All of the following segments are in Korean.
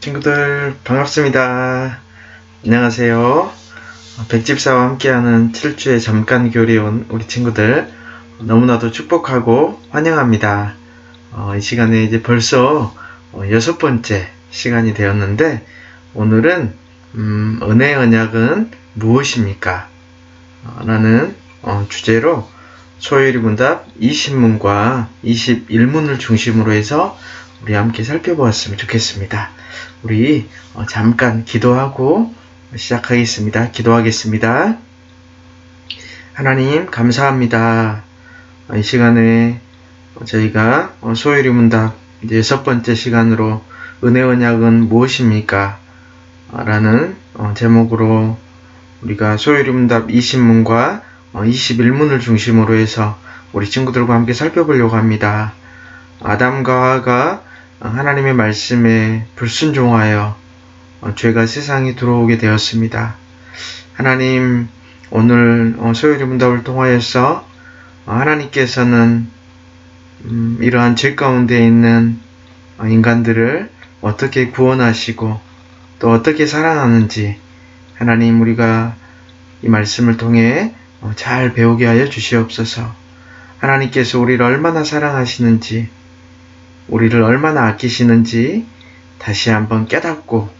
친구들 반갑습니다. 안녕하세요. 백집사와 함께하는 7주의 잠깐 교리 온 우리 친구들 너무나도 축복하고 환영합니다. 어, 이 시간에 이제 벌써 어, 여섯 번째 시간이 되었는데 오늘은 음, 은혜 언약은 무엇입니까? 어, 라는 어, 주제로 소요리 문답 20문과 21문을 중심으로 해서 우리 함께 살펴보았으면 좋겠습니다. 우리 어, 잠깐 기도하고 시작하겠습니다. 기도하겠습니다. 하나님 감사합니다. 어, 이 시간에 어, 저희가 어, 소요리 문답 여섯 번째 시간으로 은혜 언약은 무엇입니까? 어, 라는 어, 제목으로 우리가 소요리 문답 20문과 21문을 중심으로 해서 우리 친구들과 함께 살펴보려고 합니다. 아담과 하가 하나님의 말씀에 불순종하여 어, 죄가 세상에 들어오게 되었습니다. 하나님 오늘 어, 소요리 문답을 통하여서 어, 하나님께서는 음, 이러한 죄 가운데 있는 어, 인간들을 어떻게 구원하시고 또 어떻게 사랑하는지 하나님 우리가 이 말씀을 통해 어, 잘 배우게 하여 주시옵소서. 하나님께서 우리를 얼마나 사랑하시는지, 우리를 얼마나 아끼시는지 다시 한번 깨닫고,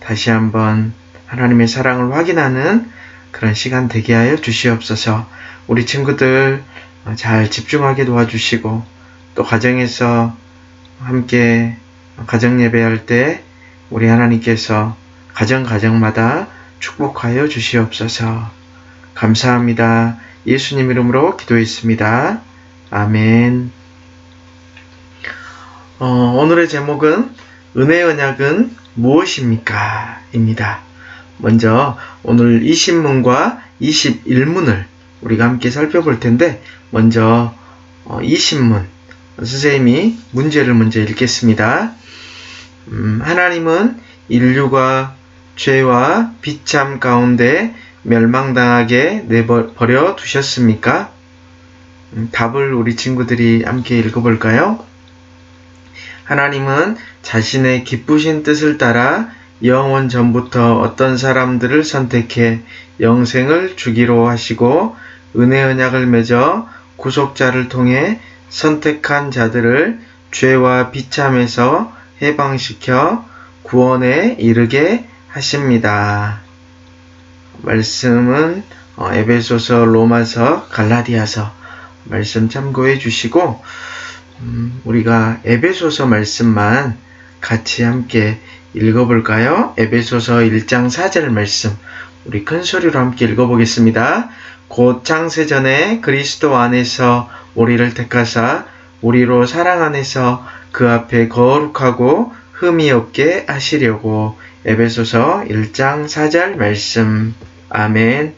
다시 한번 하나님의 사랑을 확인하는 그런 시간 되게 하여 주시옵소서. 우리 친구들 어, 잘 집중하게 도와주시고, 또 가정에서 함께 가정 예배할 때 우리 하나님께서 가정 가정마다 축복하여 주시옵소서. 감사합니다. 예수님 이름으로 기도했습니다. 아멘. 어, 오늘의 제목은 은혜 언약은 무엇입니까? 입니다. 먼저 오늘 20문과 21문을 우리가 함께 살펴볼 텐데 먼저 어, 20문 선생님이 문제를 먼저 읽겠습니다. 음, 하나님은 인류가 죄와 비참 가운데 멸망당하게 내버려 두셨습니까? 음, 답을 우리 친구들이 함께 읽어볼까요? 하나님은 자신의 기쁘신 뜻을 따라 영원 전부터 어떤 사람들을 선택해 영생을 주기로 하시고 은혜 언약을 맺어 구속자를 통해 선택한 자들을 죄와 비참에서 해방시켜 구원에 이르게 하십니다. 말씀은 어, 에베소서, 로마서, 갈라디아서 말씀 참고해 주시고 음, 우리가 에베소서 말씀만 같이 함께 읽어볼까요? 에베소서 1장 4절 말씀 우리 큰 소리로 함께 읽어보겠습니다. 곧 창세 전에 그리스도 안에서 우리를 택하사 우리로 사랑 안에서 그 앞에 거룩하고 흠이 없게 하시려고 에베소서 1장 4절 말씀 아멘.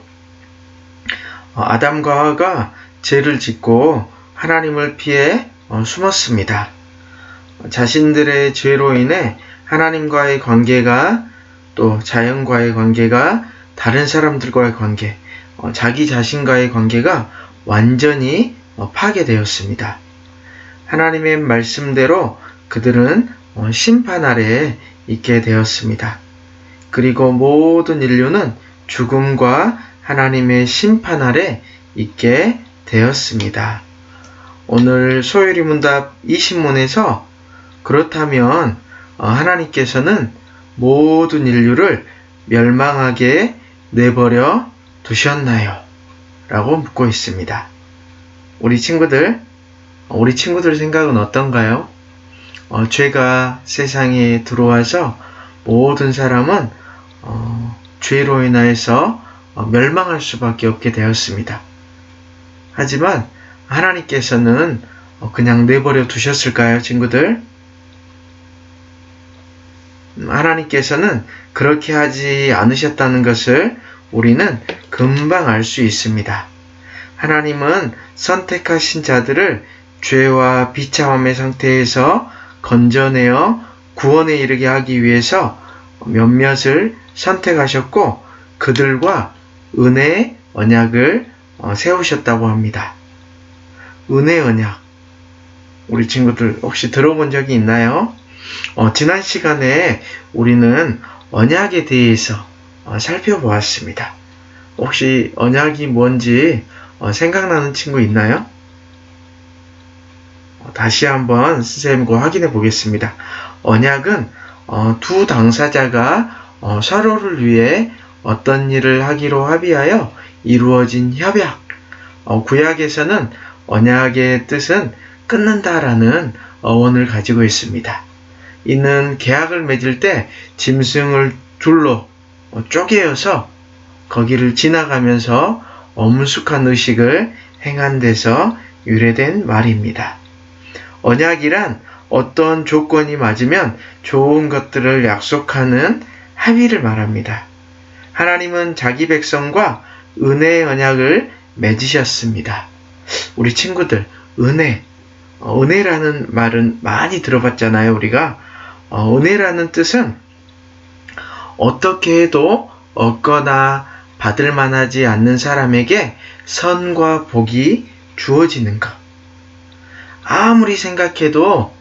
어, 아담과 하가 죄를 짓고 하나님을 피해 어, 숨었습니다. 자신들의 죄로 인해 하나님과의 관계가 또 자연과의 관계가 다른 사람들과의 관계, 어, 자기 자신과의 관계가 완전히 파괴되었습니다. 하나님의 말씀대로 그들은 심판 아래에 있게 되었습니다. 그리고 모든 인류는 죽음과 하나님의 심판 아래 있게 되었습니다. 오늘 소요리 문답 20문에서 그렇다면 어, 하나님께서는 모든 인류를 멸망하게 내버려 두셨나요? 라고 묻고 있습니다. 우리 친구들, 우리 친구들 생각은 어떤가요? 어, 죄가 세상에 들어와서 모든 사람은 어, 죄로 인하여서 어, 멸망할 수밖에 없게 되었습니다. 하지만 하나님께서는 어, 그냥 내버려 두셨을까요, 친구들? 음, 하나님께서는 그렇게 하지 않으셨다는 것을 우리는 금방 알 수 있습니다. 하나님은 선택하신 자들을 죄와 비참함의 상태에서 건져내어 구원에 이르게 하기 위해서 몇몇을 선택하셨고 그들과 은혜의 언약을 어, 세우셨다고 합니다. 은혜 언약. 우리 친구들 혹시 들어본 적이 있나요? 어, 지난 시간에 우리는 언약에 대해서 어, 살펴보았습니다. 혹시 언약이 뭔지 어, 생각나는 친구 있나요? 어, 다시 한번 선생님과 확인해 보겠습니다. 언약은 어, 두 당사자가 어, 서로를 위해 어떤 일을 하기로 합의하여 이루어진 협약. 어, 구약에서는 언약의 뜻은 끊는다라는 어원을 가지고 있습니다. 이는 계약을 맺을 때 짐승을 둘로 어, 쪼개어서 거기를 지나가면서 엄숙한 의식을 행한 데서 유래된 말입니다. 언약이란 어떤 조건이 맞으면 좋은 것들을 약속하는 합의를 말합니다. 하나님은 자기 백성과 은혜의 언약을 맺으셨습니다. 우리 친구들, 은혜, 어, 은혜라는 말은 많이 들어봤잖아요, 우리가. 어, 은혜라는 뜻은 어떻게 해도 얻거나 받을 만하지 않는 사람에게 선과 복이 주어지는 것. 아무리 생각해도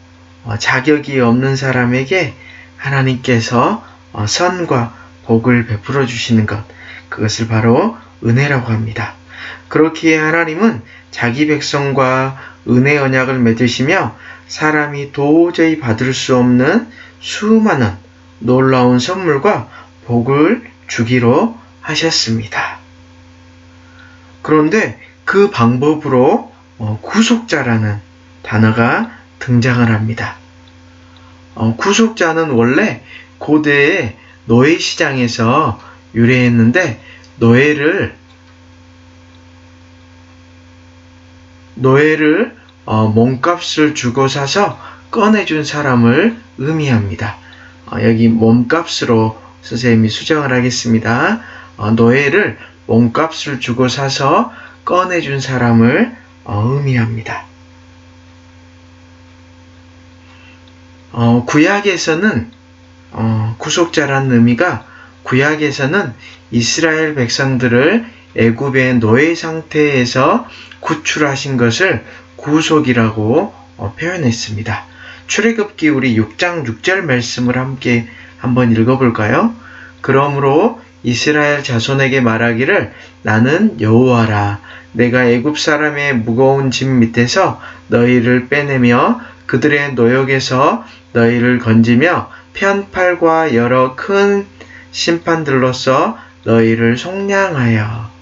어, 자격이 없는 사람에게 하나님께서 어, 선과 복을 베풀어 주시는 것. 그것을 바로 은혜라고 합니다. 그렇기에 하나님은 자기 백성과 은혜 언약을 맺으시며 사람이 도저히 받을 수 없는 수많은 놀라운 선물과 복을 주기로 하셨습니다. 그런데 그 방법으로 어, 구속자라는 단어가 등장을 합니다. 어, 구속자는 원래 고대의 노예 시장에서 유래했는데 노예를 노예를 어, 몸값을 주고 사서 꺼내준 사람을 의미합니다. 어, 여기 몸값으로 선생님이 수정을 하겠습니다. 어, 노예를 몸값을 주고 사서 꺼내준 사람을 어, 의미합니다. 어, 구약에서는 어, 구속자라는 의미가 구약에서는 이스라엘 백성들을 애굽의 노예 상태에서 구출하신 것을 구속이라고 어, 표현했습니다. 출애굽기 우리 6장 6절 말씀을 함께 한번 읽어볼까요? 그러므로 이스라엘 자손에게 말하기를 나는 여호와라 내가 애굽 사람의 무거운 짐 밑에서 너희를 빼내며 그들의 노역에서 너희를 건지며 편팔과 여러 큰 심판들로서 너희를 속량하여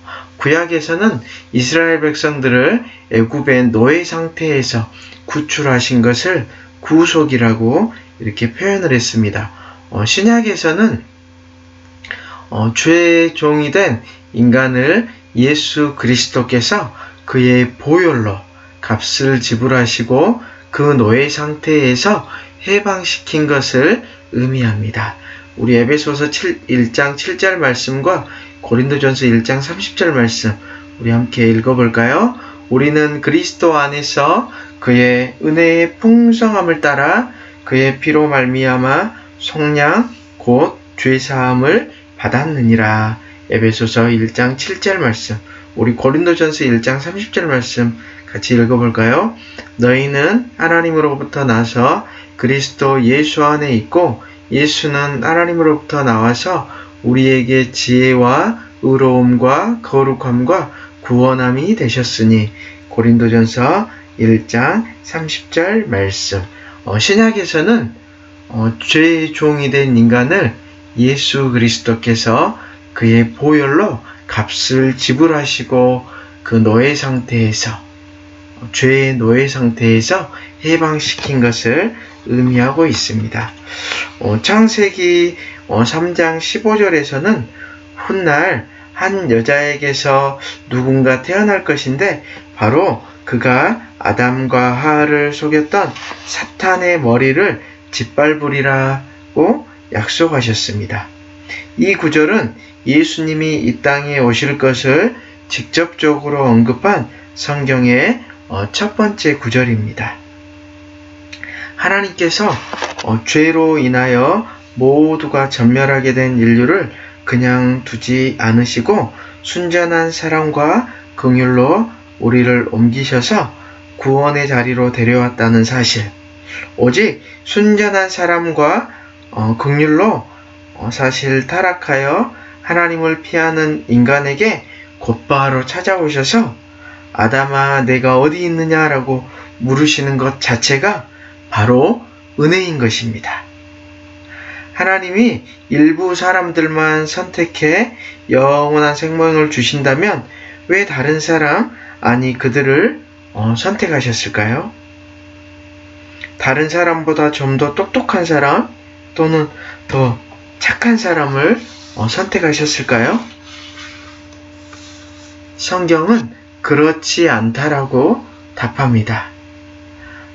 구약에서는 이스라엘 백성들을 애굽의 노예 상태에서 구출하신 것을 구속이라고 이렇게 표현을 했습니다. 어, 신약에서는 어, 죄의 종이 된 인간을 예수 그리스도께서 그의 보혈로 값을 지불하시고 그 노예 상태에서 해방시킨 것을 의미합니다. 우리 에베소서 7, 1장 7절 말씀과 고린도전서 1장 30절 말씀 우리 함께 읽어볼까요? 우리는 그리스도 안에서 그의 은혜의 풍성함을 따라 그의 피로 말미암아 속량 곧 죄사함을 받았느니라. 에베소서 1장 7절 말씀 우리 고린도전서 1장 30절 말씀 같이 읽어볼까요? 너희는 하나님으로부터 나서 그리스도 예수 안에 있고 예수는 하나님으로부터 나와서 우리에게 지혜와 의로움과 거룩함과 구원함이 되셨으니 고린도전서 1장 30절 말씀. 어, 신약에서는 어, 죄의 종이 된 인간을 예수 그리스도께서 그의 보혈로 값을 지불하시고 그 노예 상태에서 죄의 노예 상태에서 해방시킨 것을 의미하고 있습니다. 어, 창세기 어, 3장 15절에서는 훗날 한 여자에게서 누군가 태어날 것인데 바로 그가 아담과 하하를 속였던 사탄의 머리를 짓밟으리라고 약속하셨습니다. 이 구절은 예수님이 이 땅에 오실 것을 직접적으로 언급한 성경의 어, 첫 번째 구절입니다. 하나님께서 어, 죄로 인하여 모두가 전멸하게 된 인류를 그냥 두지 않으시고 순전한 사랑과 긍휼로 우리를 옮기셔서 구원의 자리로 데려왔다는 사실. 오직 순전한 사람과 어, 극률로 어, 사실 타락하여 하나님을 피하는 인간에게 곧바로 찾아오셔서 아담아 내가 어디 있느냐라고 물으시는 것 자체가 바로 은혜인 것입니다. 하나님이 일부 사람들만 선택해 영원한 생명을 주신다면 왜 다른 사람, 아니 그들을 어, 선택하셨을까요? 다른 사람보다 좀 더 똑똑한 사람 또는 더 착한 사람을 어, 선택하셨을까요? 성경은 그렇지 않다라고 답합니다.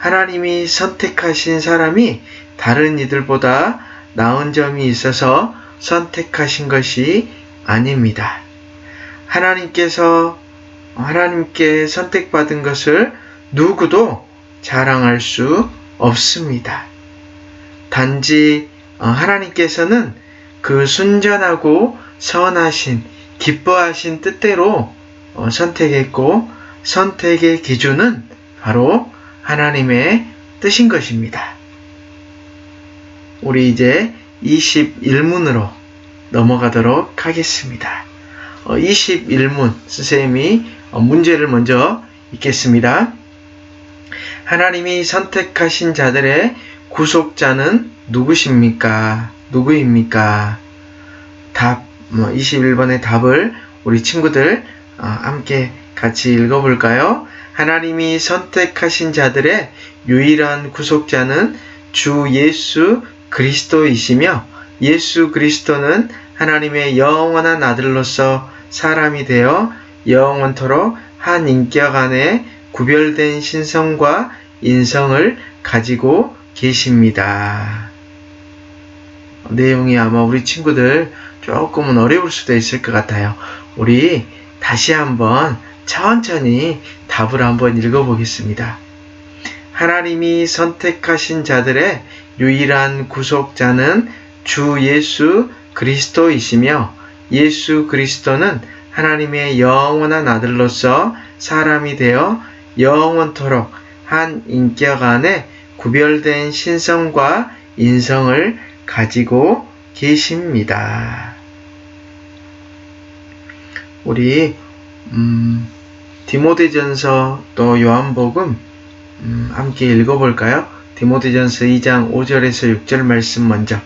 하나님이 선택하신 사람이 다른 이들보다 나은 점이 있어서 선택하신 것이 아닙니다. 하나님께서 하나님께 선택받은 것을 누구도 자랑할 수 없습니다. 단지 어, 하나님께서는 그 순전하고 선하신 기뻐하신 뜻대로 어, 선택했고 선택의 기준은 바로 하나님의 뜻인 것입니다. 우리 이제 21문으로 넘어가도록 하겠습니다. 21문 선생님이 어, 문제를 먼저 읽겠습니다. 하나님이 선택하신 자들의 구속자는 누구십니까? 누구입니까? 답, 21번의 뭐 답을 우리 친구들 어, 함께 같이 읽어볼까요? 하나님이 선택하신 자들의 유일한 구속자는 주 예수 그리스도이시며 예수 그리스도는 하나님의 영원한 아들로서 사람이 되어 영원토록 한 인격 안에 구별된 신성과 인성을 가지고 계십니다. 내용이 아마 우리 친구들 조금은 어려울 수도 있을 것 같아요. 우리 다시 한번 천천히 답을 한번 읽어보겠습니다. 하나님이 선택하신 자들의 유일한 구속자는 주 예수 그리스도이시며 예수 그리스도는 하나님의 영원한 아들로서 사람이 되어 영원토록 한 인격 안에 구별된 신성과 인성을 가지고 계십니다. 우리 음, 디모데전서 또 요한복음 음, 함께 읽어볼까요? 디모데전서 2장 5절에서 6절 말씀 먼저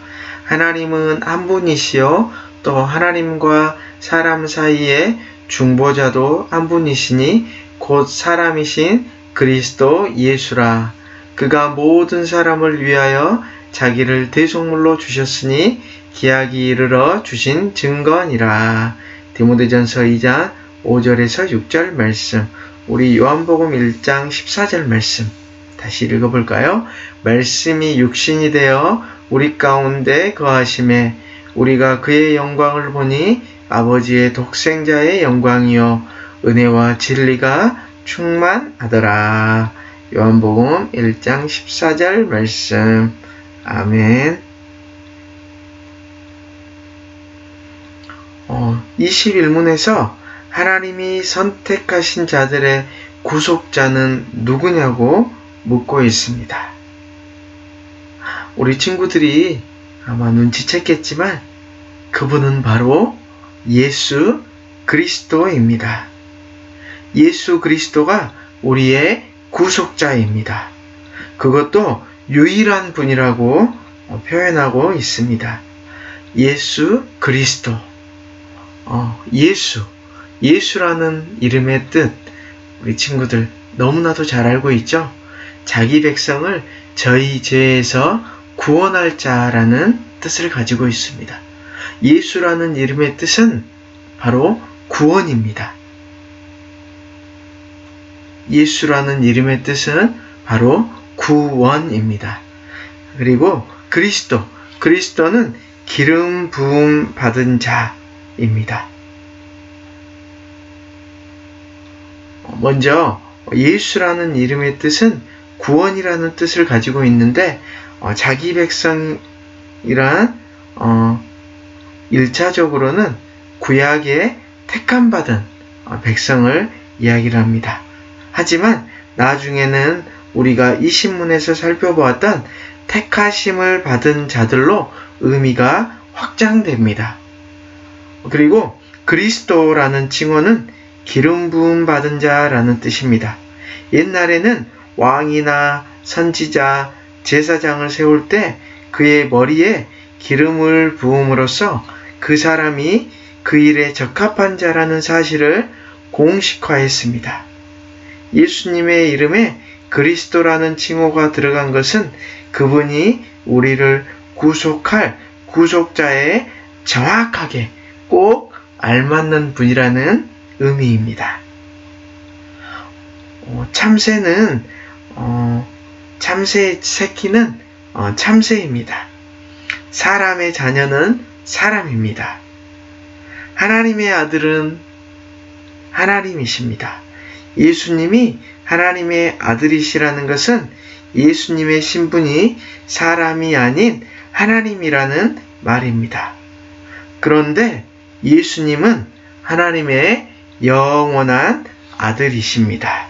하나님은 한 분이시요 또 하나님과 사람 사이에 중보자도 한 분이시니 곧 사람이신 그리스도 예수라 그가 모든 사람을 위하여 자기를 대속물로 주셨으니 기약이 이르러 주신 증거니라. 디모데전서 2장 5절에서 6절 말씀. 우리 요한복음 1장 14절 말씀. 다시 읽어볼까요? 말씀이 육신이 되어 우리 가운데 거하심에 우리가 그의 영광을 보니 아버지의 독생자의 영광이요 은혜와 진리가 충만하더라. 요한복음 1장 14절 말씀. 아멘. 어, 21문에서 하나님이 선택하신 자들의 구속자는 누구냐고 묻고 있습니다. 우리 친구들이 아마 눈치챘겠지만 그분은 바로 예수 그리스도입니다. 예수 그리스도가 우리의 구속자입니다. 그것도 유일한 분이라고 표현하고 있습니다. 예수 그리스도. 어, 예수. 예수라는 이름의 뜻. 우리 친구들 너무나도 잘 알고 있죠? 자기 백성을 저희 죄에서 구원할 자라는 뜻을 가지고 있습니다. 예수라는 이름의 뜻은 바로 구원입니다. 예수라는 이름의 뜻은 바로 구원입니다. 그리고 그리스도, 그리스도는 기름 부음 받은 자입니다. 먼저 예수라는 이름의 뜻은 구원이라는 뜻을 가지고 있는데 어, 자기 백성이란 어, 1차적으로는 구약의 택함 받은 어, 백성을 이야기를 합니다. 하지만 나중에는 우리가 이 신문에서 살펴보았던 택하심을 받은 자들로 의미가 확장됩니다. 그리고 그리스도라는 칭호는 기름 부음 받은 자라는 뜻입니다. 옛날에는 왕이나 선지자, 제사장을 세울 때 그의 머리에 기름을 부음으로써 그 사람이 그 일에 적합한 자라는 사실을 공식화했습니다. 예수님의 이름에 그리스도라는 칭호가 들어간 것은 그분이 우리를 구속할 구속자에 정확하게 꼭 알맞는 분이라는 의미입니다. 어, 참새는 어, 참새의 새끼는 어, 참새입니다. 사람의 자녀는 사람입니다. 하나님의 아들은 하나님이십니다. 예수님이 하나님의 아들이시라는 것은 예수님의 신분이 사람이 아닌 하나님이라는 말입니다. 그런데 예수님은 하나님의 영원한 아들이십니다.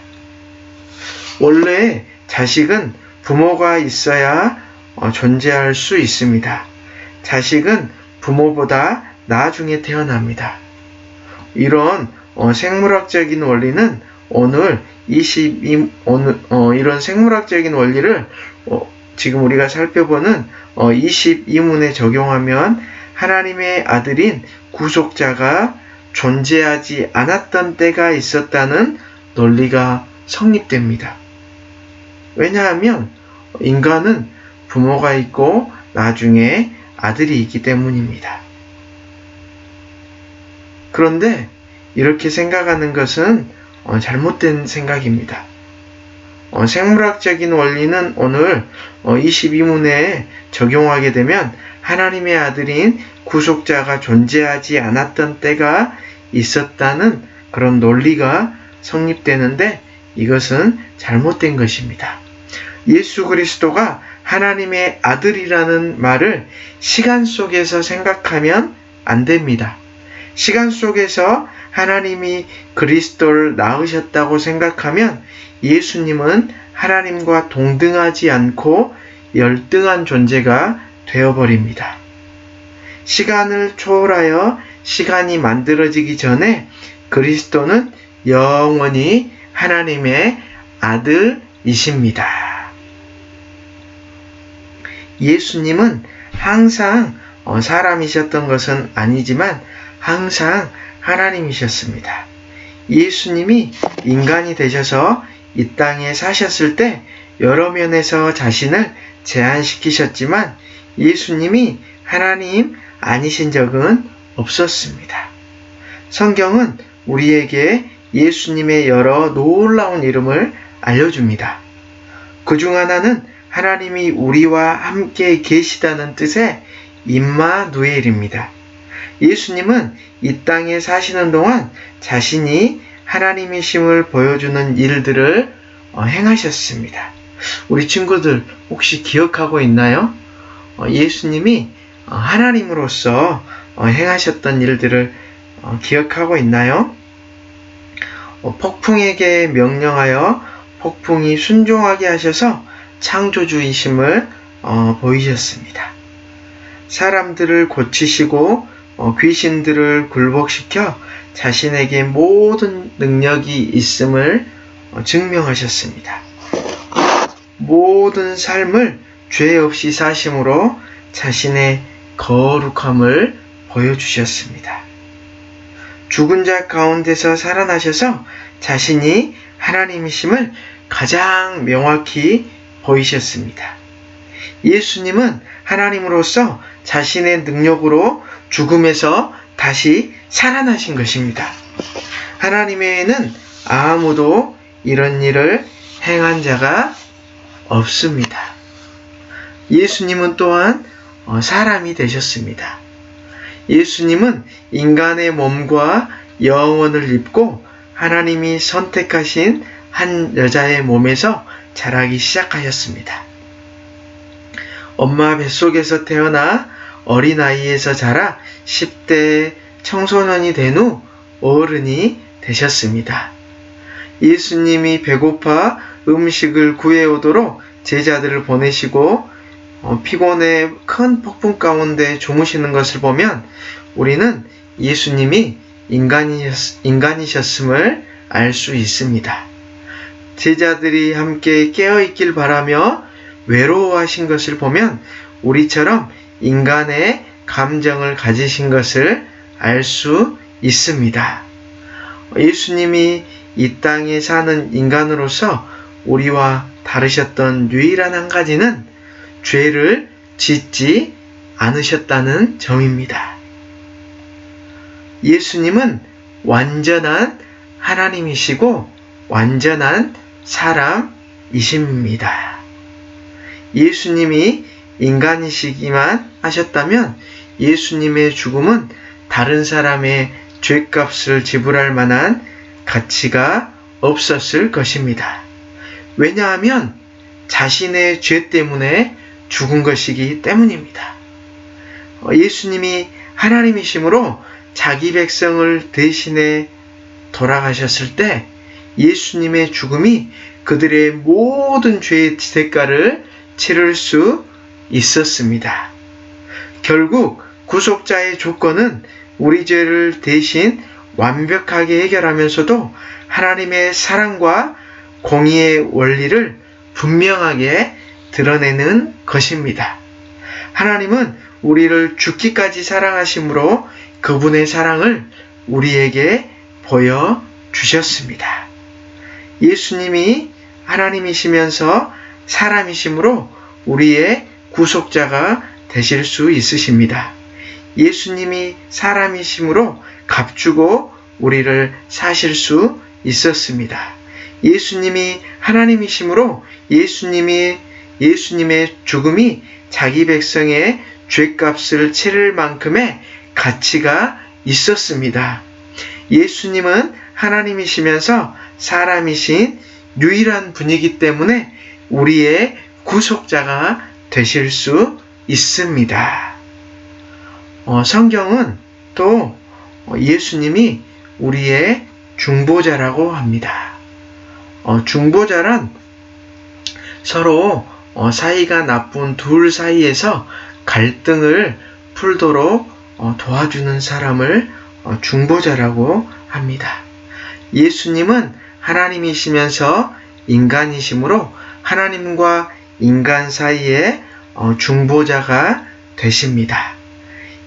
원래 자식은 부모가 있어야 어, 존재할 수 있습니다. 자식은 부모보다 나중에 태어납니다. 이런 어, 생물학적인 원리는 오늘 22 오늘 어, 이런 생물학적인 원리를 어, 지금 우리가 살펴보는 어, 22문에 적용하면 하나님의 아들인 구속자가 존재하지 않았던 때가 있었다는 논리가 성립됩니다. 왜냐하면 인간은 부모가 있고 나중에 아들이 있기 때문입니다. 그런데 이렇게 생각하는 것은 어, 잘못된 생각입니다. 어, 생물학적인 원리는 오늘 어, 22문에 적용하게 되면 하나님의 아들인 구속자가 존재하지 않았던 때가 있었다는 그런 논리가 성립되는데 이것은 잘못된 것입니다. 예수 그리스도가 하나님의 아들이라는 말을 시간 속에서 생각하면 안 됩니다. 시간 속에서 하나님이 그리스도를 낳으셨다고 생각하면 예수님은 하나님과 동등하지 않고 열등한 존재가 되어버립니다. 시간을 초월하여 시간이 만들어지기 전에 그리스도는 영원히 하나님의 아들이십니다. 예수님은 항상 어, 사람이셨던 것은 아니지만 항상 하나님이셨습니다. 예수님이 인간이 되셔서 이 땅에 사셨을 때 여러 면에서 자신을 제한시키셨지만 예수님이 하나님 아니신 적은 없었습니다. 성경은 우리에게 예수님의 여러 놀라운 이름을 알려줍니다. 그 중 하나는 하나님이 우리와 함께 계시다는 뜻의 임마누엘입니다. 예수님은 이 땅에 사시는 동안 자신이 하나님이심을 보여주는 일들을 어, 행하셨습니다. 우리 친구들 혹시 기억하고 있나요? 어, 예수님이 어, 하나님으로서 행하셨던 일들을 기억하고 있나요? 폭풍에게 명령하여 폭풍이 순종하게 하셔서 창조주이심을 보이셨습니다. 사람들을 고치시고 어, 귀신들을 굴복시켜 자신에게 모든 능력이 있음을 어, 증명하셨습니다. 모든 삶을 죄 없이 사심으로 자신의 거룩함을 보여주셨습니다. 죽은 자 가운데서 살아나셔서 자신이 하나님이심을 가장 명확히 보이셨습니다. 예수님은 하나님으로서 자신의 능력으로 죽음에서 다시 살아나신 것입니다. 하나님 외에는 아무도 이런 일을 행한 자가 없습니다. 예수님은 또한 어, 사람이 되셨습니다. 예수님은 인간의 몸과 영혼을 입고 하나님이 선택하신 한 여자의 몸에서 자라기 시작하셨습니다. 엄마 뱃속에서 태어나 어린아이에서 자라 10대 청소년이 된 후 어른이 되셨습니다. 예수님이 배고파 음식을 구해오도록 제자들을 보내시고 어, 피곤해 큰 폭풍 가운데 주무시는 것을 보면 우리는 예수님이 인간이셨, 인간이셨음을 알 수 있습니다. 제자들이 함께 깨어 있길 바라며 외로워하신 것을 보면 우리처럼 인간의 감정을 가지신 것을 알 수 있습니다. 예수님이 이 땅에 사는 인간으로서 우리와 다르셨던 유일한 한 가지는 죄를 짓지 않으셨다는 점입니다. 예수님은 완전한 하나님이시고 완전한 사람이십니다. 예수님이 인간이시기만 하셨다면 예수님의 죽음은 다른 사람의 죄값을 지불할 만한 가치가 없었을 것입니다. 왜냐하면 자신의 죄 때문에 죽은 것이기 때문입니다. 어, 예수님이 하나님이심으로 자기 백성을 대신해 돌아가셨을 때 예수님의 죽음이 그들의 모든 죄의 대가를 치를 수 있었습니다. 결국 구속자의 조건은 우리 죄를 대신 완벽하게 해결하면서도 하나님의 사랑과 공의의 원리를 분명하게 드러내는 것입니다. 하나님은 우리를 죽기까지 사랑하심으로 그분의 사랑을 우리에게 보여 주셨습니다. 예수님이 하나님이시면서 사람이시므로 우리의 구속자가 되실 수 있으십니다. 예수님이 사람이시므로 값주고 우리를 사실 수 있었습니다. 예수님이 하나님이시므로 예수님이 예수님의 죽음이 자기 백성의 죄값을 치를 만큼의 가치가 있었습니다. 예수님은 하나님이시면서 사람이신 유일한 분이기 때문에 우리의 구속자가 되실 수 있습니다. 어, 성경은 또 예수님이 우리의 중보자라고 합니다. 어, 중보자란 서로 어, 사이가 나쁜 둘 사이에서 갈등을 풀도록 어, 도와주는 사람을 어, 중보자라고 합니다. 예수님은 하나님이시면서 인간이시므로 하나님과 인간 사이에 어, 중보자가 되십니다.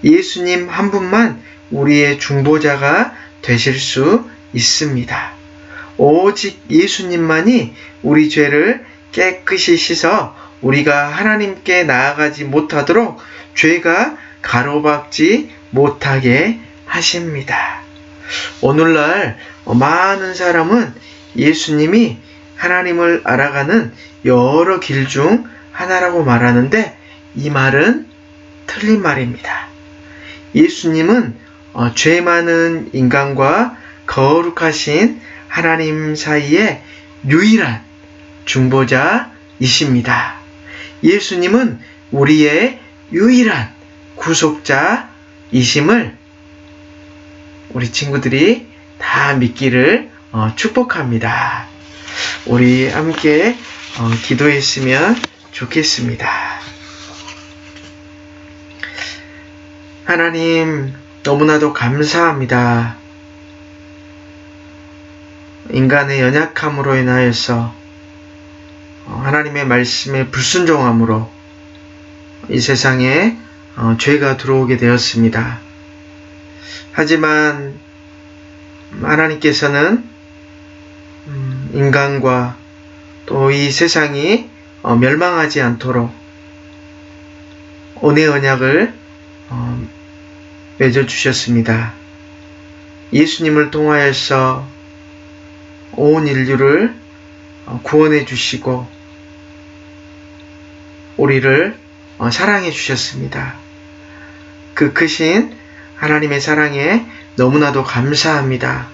예수님 한 분만 우리의 중보자가 되실 수 있습니다. 오직 예수님만이 우리 죄를 깨끗이 씻어 우리가 하나님께 나아가지 못하도록 죄가 가로막지 못하게 하십니다. 오늘날 많은 사람은 예수님이 하나님을 알아가는 여러 길 중 하나라고 말하는데 이 말은 틀린 말입니다. 예수님은 어, 죄 많은 인간과 거룩하신 하나님 사이에 유일한 중보자이십니다. 예수님은 우리의 유일한 구속자이심을 우리 친구들이 다 믿기를 어, 축복합니다. 우리 함께 어, 기도했으면 좋겠습니다. 하나님, 너무나도 감사합니다. 인간의 연약함으로 인하여서 어, 하나님의 말씀에 불순종함으로 이 세상에 어, 죄가 들어오게 되었습니다. 하지만 하나님께서는 음, 인간과 또 이 세상이 어, 멸망하지 않도록 은혜 언약을 맺어 주셨습니다. 예수님을 통하여서 온 인류를 구원해 주시고 우리를 사랑해 주셨습니다. 그 크신 하나님의 사랑에 너무나도 감사합니다.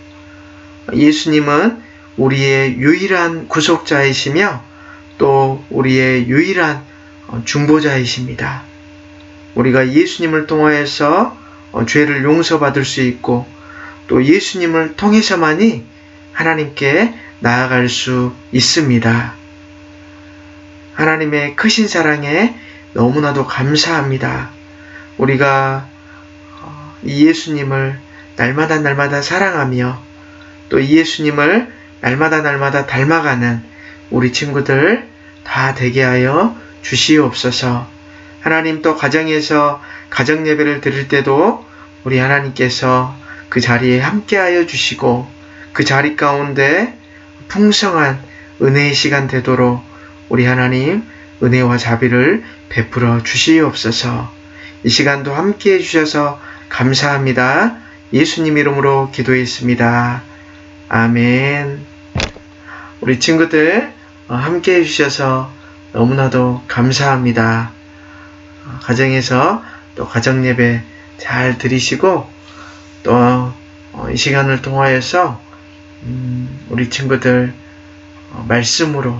예수님은 우리의 유일한 구속자이시며 또 우리의 유일한 중보자이십니다. 우리가 예수님을 통하여서 죄를 용서받을 수 있고 또 예수님을 통해서만이 하나님께 나아갈 수 있습니다. 하나님의 크신 사랑에 너무나도 감사합니다. 우리가 어, 이 예수님을 날마다 날마다 사랑하며 또 이 예수님을 날마다 날마다 닮아가는 우리 친구들 다 되게 하여 주시옵소서. 하나님 또 가정에서 가정 예배를 드릴 때도 우리 하나님께서 그 자리에 함께하여 주시고 그 자리 가운데 풍성한 은혜의 시간 되도록 우리 하나님 은혜와 자비를 베풀어 주시옵소서. 이 시간도 함께 해주셔서 감사합니다. 예수님 이름으로 기도했습니다. 아멘. 우리 친구들 어, 함께 해주셔서 너무나도 감사합니다. 어, 가정에서 또 가정 예배 잘 드리시고 또 이 시간을 통하여서 음, 우리 친구들 어, 말씀으로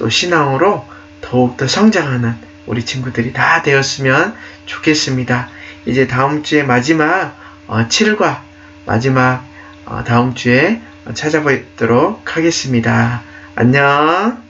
또 신앙으로 더욱더 성장하는 우리 친구들이 다 되었으면 좋겠습니다. 이제 다음 주에 마지막 어, 7과 마지막 어, 다음 주에 찾아뵙도록 하겠습니다. 안녕.